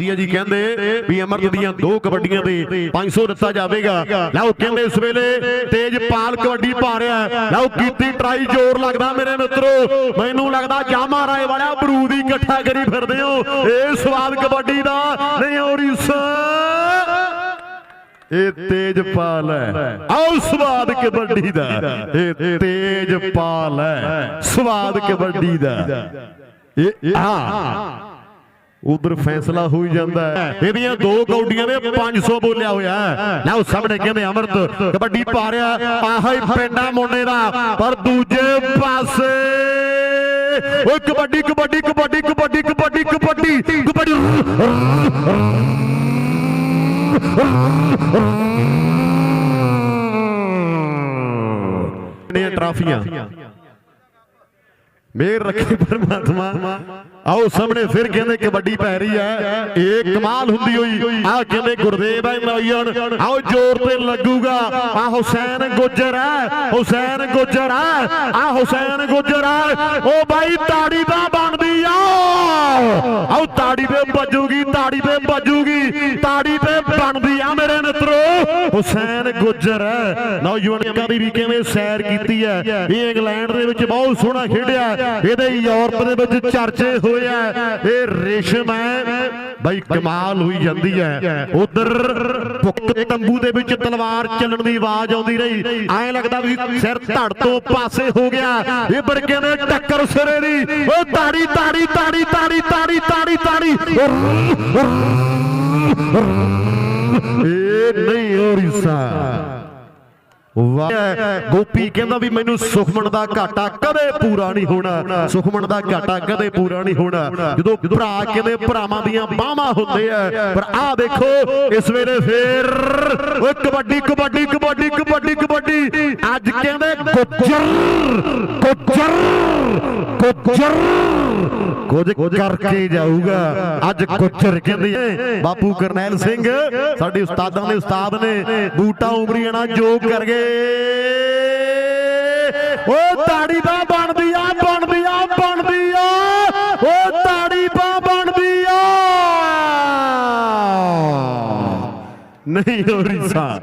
ਦੀਆ ਜੀ ਕਹਿੰਦੇ ਵੀ ਅਮਰਤ ਦੀਆਂ ਦੋ ਕਬੱਡੀਆਂ ਦੇ 500 ਦਿੱਤਾ ਜਾਵੇਗਾ। ਲਓ ਕਹਿੰਦੇ ਇਸ ਵੇਲੇ ਤੇਜਪਾਲ ਕਬੱਡੀ ਪਾ ਰਿਹਾ ਲਓ ਕੀਤੀ ਟਰਾਈ ਜ਼ੋਰ ਲੱਗਦਾ ਮੇਰੇ ਮਿੱਤਰੋ। ਮੈਨੂੰ ਲੱਗਦਾ ਜਾਮਾ ਰਾਏ ਵਾਲਿਆ ਬਰੂਦ ਹੀ ਇਕੱਠਾ ਕਰੀ ਫਿਰਦੇ ਹੋ। ਇਹ ਸਵਾਦ ਕਬੱਡੀ ਦਾ ਨਹੀਂ ਔਰੀਸਾ ਇਹ ਤੇਜਪਾਲ ਹੈ। ਆਓ ਸਵਾਦ ਕਬੱਡੀ ਦਾ। ਇਹ ਤੇਜਪਾਲ ਹੈ। ਸਵਾਦ ਕਬੱਡੀ ਦਾ। ਇਹ, ਹਾਂ। ਉਧਰ ਫੈਸਲਾ ਹੋਈ ਜਾਂਦਾ ਹੈ। ਇਹਦੀਆਂ ਦੋ ਕੌਡੀਆਂ ਨੇ 500 ਬੋਲਿਆ ਹੋਇਆ ਹੈ। ਲਓ ਸਾਹਮਣੇ ਕਹਿੰਦੇ ਅਮਰਤ ਕਬੱਡੀ ਪਾ ਰਿਹਾ ਆਹ ਹੀ ਪਿੰਡਾ ਮੁੰਡੇ ਦਾ, ਪਰ ਦੂਜੇ ਪਾਸੇ ਓਏ ਕਬੱਡੀ ਕਬੱਡੀ ਕਬੱਡੀ ਕਬੱਡੀ ਕਬੱਡੀ ਕਬੱਡੀ ਕਬੱਡੀ। ਨੇ ਟਰਾਫੀਆਂ। ਮੇਰ ਰੱਖੇ ਪਰਮਾਤਮਾ। ਆਓ ਸਾਹਮਣੇ ਫਿਰ ਕਹਿੰਦੇ ਕਬੱਡੀ ਪੈ ਰਹੀ ਹੈ। ਇਹ ਕਮਾਲ ਹੁੰਦੀ ਹੋਈ। ਆਹ ਕਹਿੰਦੇ ਗੁਰਦੇਵ ਹੈ ਮਈਣ ਆਓ ਜ਼ੋਰ ਤੇ ਲੱਗੂਗਾ। ਆ ਹੁਸੈਨ ਗੁੱਜਰ ਹੈ। ਹੁਸੈਨ ਗੁੱਜਰ ਹੈ। ਆ ਹੁਸੈਨ ਗੁੱਜਰ ਹੈ। ਉਹ ਬਾਈ ਤਾੜੀ ਤਾਂ ਬਣਦੀ ਆ। ਆਓ ਤਾੜੀ ਤੇ ਵੱਜੂਗੀ, ਤਾੜੀ ਤੇ ਵੱਜੂਗੀ। ਤਾੜੀ ਬਣਦੀ ਆ ਮੇਰੇ ਮਿੱਤਰੋ, ਹੁਸੈਨ ਗੁੱਜਰ। ਨੌਜਵਾਨਾਂ ਦੀ ਵੀ ਕਿਵੇਂ ਸੈਰ ਕੀਤੀ ਹੈ? ਇਹ ਇੰਗਲੈਂਡ ਦੇ ਵਿੱਚ ਬਹੁਤ ਸੋਹਣਾ ਖੇਡਿਆ। ਇਹਦੇ ਯੂਰਪ ਦੇ ਵਿੱਚ ਚਰਚੇ ਹੋਇਆ ਇਹ ਰੇਸ਼ਮ ਹੈ। ਬਈ ਕਮਾਲ ਹੋਈ ਜਾਂਦੀ ਹੈ। ਉਧਰ ਭੁੱਕ ਤੰਬੂ ਦੇ ਵਿੱਚ ਤਲਵਾਰ ਚੱਲਣ ਦੀ ਆਵਾਜ਼ ਆਉਂਦੀ ਰਹੀ। ਐਂ ਲੱਗਦਾ ਵੀ ਸਿਰ ਧੜ ਤੋਂ ਪਾਸੇ ਹੋ ਗਿਆ। ਇਹ ਬਰਕੇ ਨੇ ਟੱਕਰ ਸਿਰੇ ਦੀ। ਉਹ ਤਾੜੀ ਤਾੜੀ ਤਾੜੀ ਤਾੜੀ ਤਾੜੀ ਤਾੜੀ ਤਾੜੀ। ਇਹ ਨਹੀਂ ਹੋਰੀਸਾ ਗੋਪੀ ਕਹਿੰਦਾ ਵੀ ਮੈਨੂੰ ਸੁਖਮਨ ਦਾ ਘਾਟਾ ਕਦੇ ਪੂਰਾ ਨਹੀਂ ਹੋਣਾ। ਸੁਖਮਨ ਦਾ ਘਾਟਾ ਕਦੇ ਪੂਰਾ ਨਹੀਂ ਹੋਣਾ। ਜਦੋਂ ਭਰਾ ਕਹਿੰਦੇ ਭਰਾਵਾਂ ਦੀਆਂ ਬਾਹਾਂ ਹੁੰਦੇ ਆ, ਪਰ ਆਹ ਦੇਖੋ, ਇਸ ਵੇਲੇ ਫੇਰ ਓਏ ਕਬੱਡੀ ਕਬੱਡੀ ਕਬੱਡੀ ਕਬੱਡੀ ਕਬੱਡੀ। ਅੱਜ ਕਹਿੰਦੇ ਗੁੱਜਰ ਗੁੱਜਰ ਗੁੱਜਰ। ਕੁਝ ਕਰਕੇ ਜਾਊਗਾ। ਅੱਜ ਗੁੱਜਰ ਕਹਿੰਦੇ ਬਾਪੂ ਕਰਨੈਲ ਸਿੰਘ, ਸਾਡੇ ਉਸਤਾਦਾਂ ਦੇ ਉਸਤਾਦ ਨੇ ਬੂਟਾ ਉਮਰੀਆਣਾ ਜੋਗ ਕਰ ਗਏ। ਉਹ ਤਾੜੀ ਬਾ ਬਣਦੀ ਆ ਬਣਦੀ ਆ ਬਣਦੀ ਆ। ਉਹ ਤਾੜੀ ਬਾ ਬਣਦੀ ਆ। ਨਹੀਂ ਹੋ ਰਹੀ ਸਾ।